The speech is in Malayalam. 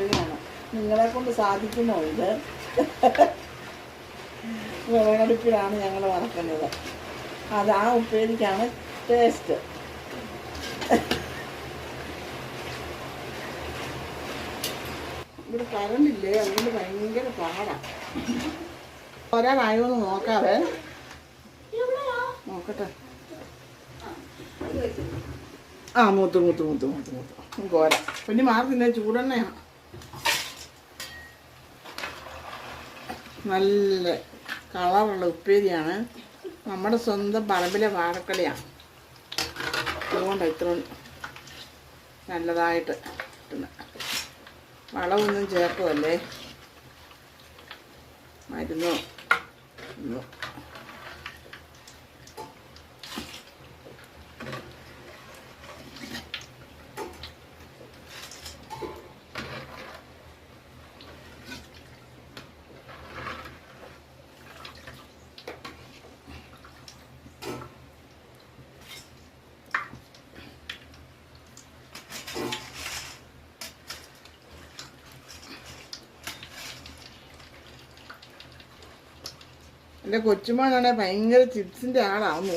ഉപ്പേരിയാണ് നിങ്ങളെ കൊണ്ട് സാധിക്കുമോ ഇത്. വിറകടുപ്പിലാണ് ഞങ്ങൾ വറക്കുന്നത്. അത് ആ ഉപ്പേരിക്കാണ് ടേസ്റ്റ് ഇവിടെ കറണ്ടില്ലേ അതുകൊണ്ട് ഭയങ്കര പാടാണ് ഒരാളായോ എന്ന് നോക്കാവേ. നോക്കട്ടെ. ആ മൂത്ത് മൂത്ത് മൂത്ത് മൂത്ത് മൂത്ത്. പോരാ. പിന്നെ മാർക്കില്ല ചൂടെണ്ണയാണ് നല്ല കളറുള്ള ഉപ്പേരിയാണ്. നമ്മുടെ സ്വന്തം പറമ്പിലെ വാഴക്കളിയാണ് അതുകൊണ്ട് ഇത്ര നല്ലതായിട്ട് കിട്ടുന്നത് വളമൊന്നും ചേർക്കുമല്ലേ മരുന്നോ? ഒന്നും എന്റെ കൊച്ചുമോനാണെ ഭയങ്കര ചിപ്സിന്റെ ആളാണ്